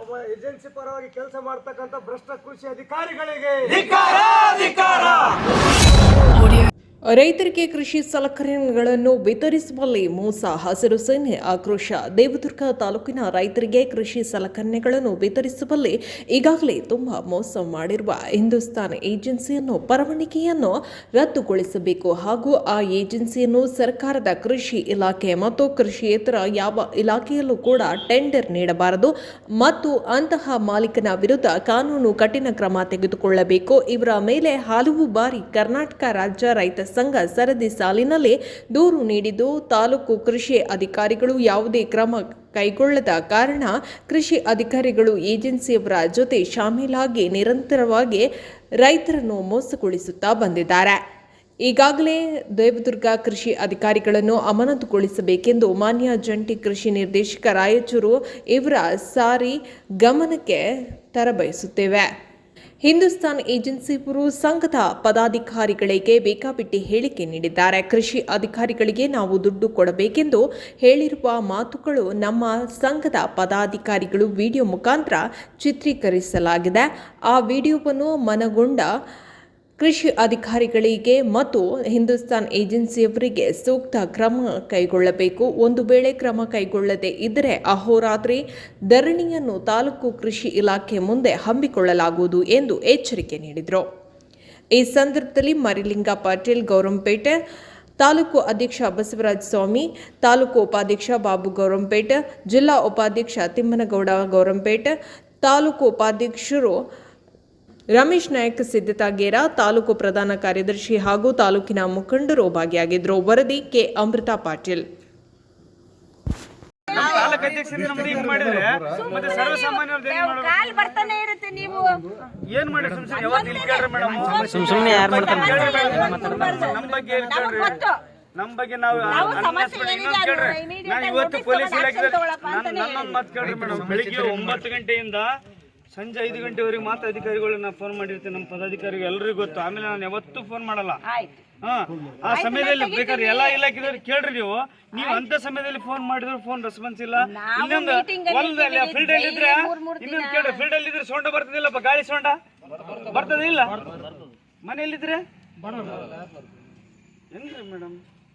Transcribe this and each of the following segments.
ಒಬ್ಬ ಏಜೆನ್ಸಿ ಪರವಾಗಿ ಕೆಲಸ ಮಾಡ್ತಕ್ಕಂಥ ಭ್ರಷ್ಟ ಕೃಷಿ ಅಧಿಕಾರಿಗಳಿಗೆ ಧಿಕಾರ ಧಿಕಾರ! ರೈತರಿಗೆ ಕೃಷಿ ಸಲಕರಣೆಗಳನ್ನು ವಿತರಿಸುವಲ್ಲಿ ಮೋಸ, ಹಸಿರು ಸೇನೆ ಆಕ್ರೋಶ. ದೇವದುರ್ಗ ತಾಲೂಕಿನ ರೈತರಿಗೆ ಕೃಷಿ ಸಲಕರಣೆಗಳನ್ನು ವಿತರಿಸುವಲ್ಲಿ ಈಗಾಗಲೇ ತುಂಬಾ ಮೋಸ ಮಾಡಿರುವ ಹಿಂದೂಸ್ತಾನ್ ಏಜೆನ್ಸಿಯನ್ನು ಪರವಾನಗಿಯನ್ನು ರದ್ದುಗೊಳಿಸಬೇಕು ಹಾಗೂ ಆ ಏಜೆನ್ಸಿಯನ್ನು ಸರ್ಕಾರದ ಕೃಷಿ ಇಲಾಖೆ ಮತ್ತು ಕೃಷಿಯೇತರ ಯಾವ ಇಲಾಖೆಯಲ್ಲೂ ಕೂಡ ಟೆಂಡರ್ ನೀಡಬಾರದು ಮತ್ತು ಅಂತಹ ಮಾಲೀಕನ ವಿರುದ್ಧ ಕಾನೂನು ಕಠಿಣ ಕ್ರಮ ತೆಗೆದುಕೊಳ್ಳಬೇಕು. ಇವರ ಮೇಲೆ ಹಲವು ಬಾರಿ ಕರ್ನಾಟಕ ರಾಜ್ಯ ರೈತ ಸಂಘ ಸರದಿ ಸಾಲಿನಲ್ಲಿ ದೂರು ನೀಡಿದ್ದು, ತಾಲೂಕು ಕೃಷಿ ಅಧಿಕಾರಿಗಳು ಯಾವುದೇ ಕ್ರಮ ಕೈಗೊಳ್ಳದ ಕಾರಣ ಕೃಷಿ ಅಧಿಕಾರಿಗಳು ಏಜೆನ್ಸಿಯವರ ಜೊತೆ ಶಾಮೀಲಾಗಿ ನಿರಂತರವಾಗಿ ರೈತರನ್ನು ಮೋಸಗೊಳಿಸುತ್ತಾ ಬಂದಿದ್ದಾರೆ. ಈಗಾಗಲೇ ದೇವದುರ್ಗ ಕೃಷಿ ಅಧಿಕಾರಿಗಳನ್ನು ಅಮಾನತುಗೊಳಿಸಬೇಕೆಂದು ಮಾನ್ಯ ಜಂಟಿ ಕೃಷಿ ನಿರ್ದೇಶಕ ರಾಯಚೂರು ಇವರ ಸಾರಿ ಗಮನಕ್ಕೆ ತರಬಯಸುತ್ತೇವೆ. ಹಿಂದೂಸ್ತಾನ್ ಏಜೆನ್ಸಿಯವರು ಸಂಘದ ಪದಾಧಿಕಾರಿಗಳಿಗೆ ಬೇಕಾಬಿಟ್ಟಿ ಹೇಳಿಕೆ ನೀಡಿದ್ದಾರೆ. ಕೃಷಿ ಅಧಿಕಾರಿಗಳಿಗೆ ನಾವು ದುಡ್ಡು ಕೊಡಬೇಕೆಂದು ಹೇಳಿರುವ ಮಾತುಗಳು ನಮ್ಮ ಸಂಘದ ಪದಾಧಿಕಾರಿಗಳು ವಿಡಿಯೋ ಮುಖಾಂತರ ಚಿತ್ರೀಕರಿಸಲಾಗಿದೆ. ಆ ವಿಡಿಯೋವನ್ನು ಮನಗೊಂಡ ಕೃಷಿ ಅಧಿಕಾರಿಗಳಿಗೆ ಮತ್ತು ಹಿಂದೂಸ್ತಾನ್ ಏಜೆನ್ಸಿಯವರಿಗೆ ಸೂಕ್ತ ಕ್ರಮ ಕೈಗೊಳ್ಳಬೇಕು. ಒಂದು ವೇಳೆ ಕ್ರಮ ಕೈಗೊಳ್ಳದೇ ಇದ್ದರೆ ಅಹೋರಾತ್ರಿ ಧರಣಿಯನ್ನು ತಾಲೂಕು ಕೃಷಿ ಇಲಾಖೆ ಮುಂದೆ ಹಮ್ಮಿಕೊಳ್ಳಲಾಗುವುದು ಎಂದು ಎಚ್ಚರಿಕೆ ನೀಡಿದರು. ಈ ಸಂದರ್ಭದಲ್ಲಿ ಮರಿಲಿಂಗ ಪಾಟೀಲ್, ಗೌರಂಪೇಟೆ ತಾಲೂಕು ಅಧ್ಯಕ್ಷ ಬಸವರಾಜ ಸ್ವಾಮಿ, ತಾಲೂಕು ಉಪಾಧ್ಯಕ್ಷ ಬಾಬು ಗೌರಂಪೇಟೆ, ಜಿಲ್ಲಾ ಉಪಾಧ್ಯಕ್ಷ ತಿಮ್ಮನಗೌಡ ಗೌರಂಪೇಟೆ, ತಾಲೂಕು ಉಪಾಧ್ಯಕ್ಷರು ರಮೇಶ್ ನಾಯಕ್ ಸಿದ್ಧತಾಗೇರ ತಾಲೂಕು ಪ್ರಧಾನ ಕಾರ್ಯದರ್ಶಿ ಹಾಗೂ ತಾಲೂಕಿನ ಮುಖಂಡರು ಭಾಗಿಯಾಗಿದ್ದರು ವರದಿ ಕೆ. ಅಮೃತಾ ಪಾಟೀಲ್. ಏನ್ ಮಾಡಿ ಸುಮ್ನೆ ಯಾರು ಮಾಡ್ತಾರೆ? ನಮ್ಮ ಬಗ್ಗೆ ಕೇಳ್ರಿ? ನಮ್ಮ ಬಗ್ಗೆ ನಾವು ನಾವು ಸಮಸ್ಯೆ ಹಾಕ್ಬಿಟ್ಟು ಕೇಳ್ರಿ. ನಾನು ಇವತ್ತು ಪೊಲೀಸ್ ಇಲಾಖೆ ನನ್ನೊಂದು ಮಾತು ಕೇಳ್ರಿ ಮೇಡಮ್. ಬೆಳಿಗ್ಗೆ ಒಂಬತ್ತು ಗಂಟೆಯಿಂದ ಸಂಜೆ ಐದು ಗಂಟೆವರೆಗೆ ಮಾತ್ರ ಅಧಿಕಾರಿಗಳು ನಾನು ಫೋನ್ ಮಾಡಿರ್ತೀನಿ. ನಮ್ಮ ಪದಾಧಿಕಾರಿಗಳು ಎಲ್ಲರಿಗೂ ಗೊತ್ತು. ಆಮೇಲೆ ನಾನು ಯಾವತ್ತೂ ಫೋನ್ ಮಾಡಲ್ಲ. ಹಾ ಆ ಸಮಯದಲ್ಲಿ ಬೇಕಾದ್ರೆ ಎಲ್ಲಾ ಇಲಾಖೆದವ್ರು ಕೇಳ್ರಿ ನೀವು. ನೀವು ಅಂತ ಸಮಯದಲ್ಲಿ ಫೋನ್ ಮಾಡಿದ್ರು ಫೋನ್ ರೆಸ್ಪಾನ್ಸ್ ಇಲ್ಲ. ಇನ್ನೊಂದು ಇದ್ದೀವಿ, ಫೀಲ್ಡ್ ಅಲ್ಲಿ ಇದ್ರೆ. ಇನ್ನೊಂದು ಕೇಳ್ರಿ ಫೀಲ್ಡ್ ಅಲ್ಲಿ ಇದ್ರೆ ಸೊಂಡ ಬರ್ತದಿಲ್ಲಪ್ಪ ಗಾಳಿ ಸೊಂಡ? ಬರ್ತದಿಲ್ಲ ಮನೆಯಲ್ಲಿದ್ರೆ? ಹೆಂಗ್ರಿ ಮೇಡಮ್?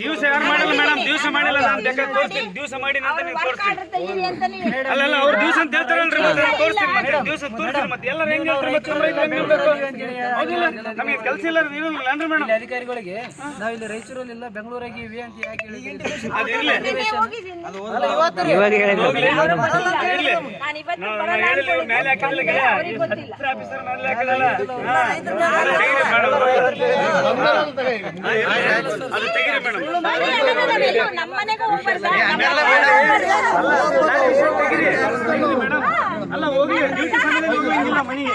ದಿವಸ ಯಾರು ಮಾಡಿಲ್ಲ ಮೇಡಮ್ ದಿವಸ ಮಾಡಿಲ್ಲ ನಾನು ಬೇಕಾದ್ರೆ ತೋರಿಸ್ತೀನಿ. ದಿವಸ ಮಾಡಿ ಅಂತ ನೀವು ತೋರಿಸ್ತೀನಿ. ಅವ್ರು ದಿವಸ ಅಂತ ಹೇಳ್ತಾರಲ್ರಿ ಮತ್ತೆ ನಾನು ತೋರಿಸ್ತೀನಿ. ಮತ್ತೆ ದಿವಸ ತೋರಿಸ್ತೀನಿ ಮತ್ತೆ ಎಲ್ಲರೂ ಹೆಂಗ್ ಹೇಳ್ತಾರೆ ಮತ್ತೆ ನಮ್ಮ ರೈತರು ಹೆಂಗ್ ಹೇಳ್ಬೇಕು? ಹೌದಿಲ್ಲ ನಮಗೆ ಕೆಲಸ ಇಲ್ಲ ಇರಲಿಲ್ಲ ಅಂದ್ರೆ ಮೇಡಮ್ ಅಧಿಕಾರಿಗಳಿಗೆ ನಾವು ಇಲ್ಲಿ ರಾಯಚೂರಲ್ಲಿ ಇಲ್ಲ ಬೆಂಗಳೂರಾಗಿ ಇವಿ ಅಂತ ಯಾಕೆ ಹೋಗಿದ್ದೀನಿ. ಇವಾಗ ಹೇಳಿದ್ರು? ಅಲ್ಲ ಹೋಗಿ ಡ್ಯೂಟಿ ಸಮಯದಲ್ಲಿ ಹೋಗಂಗಿಲ್ಲ ಮನೆಗೆ.